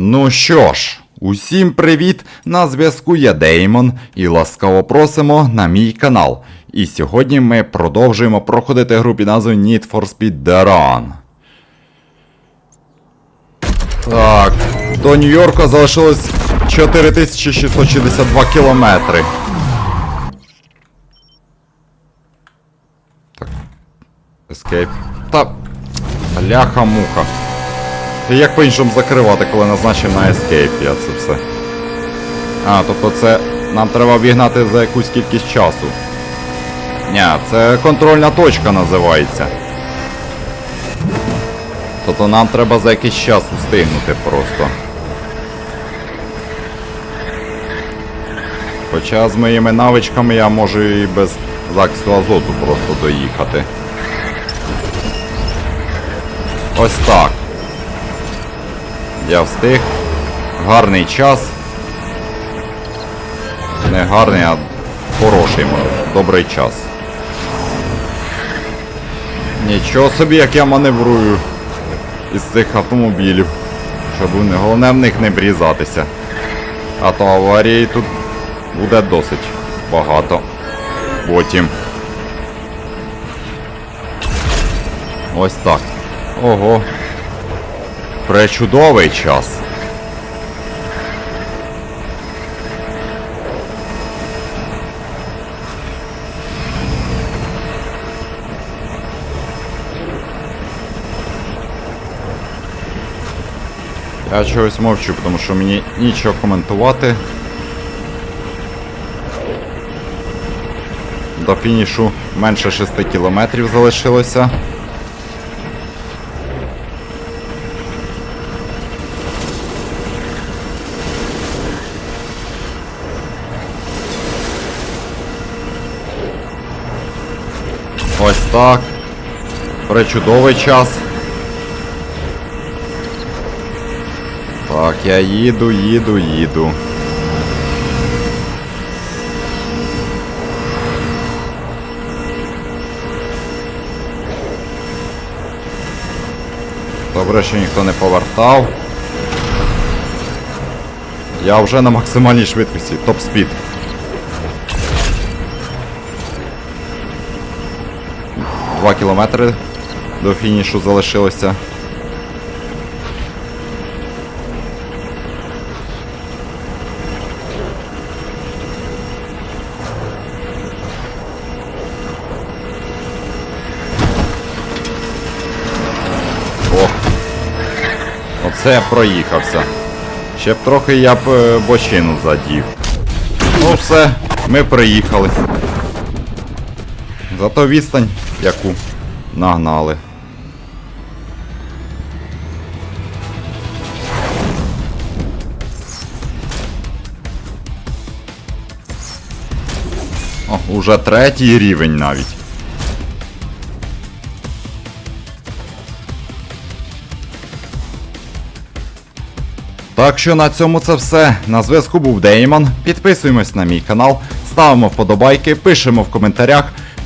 Ну що ж, усім привіт! На зв'язку я Деймон і ласкаво просимо на мій канал. І сьогодні ми продовжуємо проходити гру під назвою Need for Speed The Run. Так, до Нью-Йорка залишилось 4662 кілометри. Так. Escape. Та. Бляха-муха. І як по-іншому закривати, коли назначив на Escape я це все. А, тобто це нам треба обігнати за якусь кількість часу. Ні, це контрольна точка називається. Тобто нам треба за якийсь час встигнути просто. Хоча з моїми навичками я можу і без захисту азоту просто доїхати. Ось так. Я встиг. Гарний час. Не гарний, а хороший, добрий час. Нічого собі, як я маневрую із цих автомобілів. Щоб не- головне в них не врізатися. А то аварії тут буде досить багато. Потім. Ось так. Ого. Пречудовий час. Я чогось мовчу, тому що мені нічого коментувати. До фінішу менше 6 кілометрів залишилося. Ось так. Пречудовий час. Так, я їду, їду, їду. Добре, що ніхто не повертав. Я вже на максимальній швидкості. Топ спід. Два кілометри до фінішу залишилося. О! Оце я проїхався. Ще б трохи я б е, бочину задів. Ну все, ми приїхали. Зато відстань яку нагнали. О, уже третій рівень навіть. Так що на цьому це все. На зв'язку був Деймон. Підписуємось на мій канал, ставимо вподобайки, пишемо в коментарях.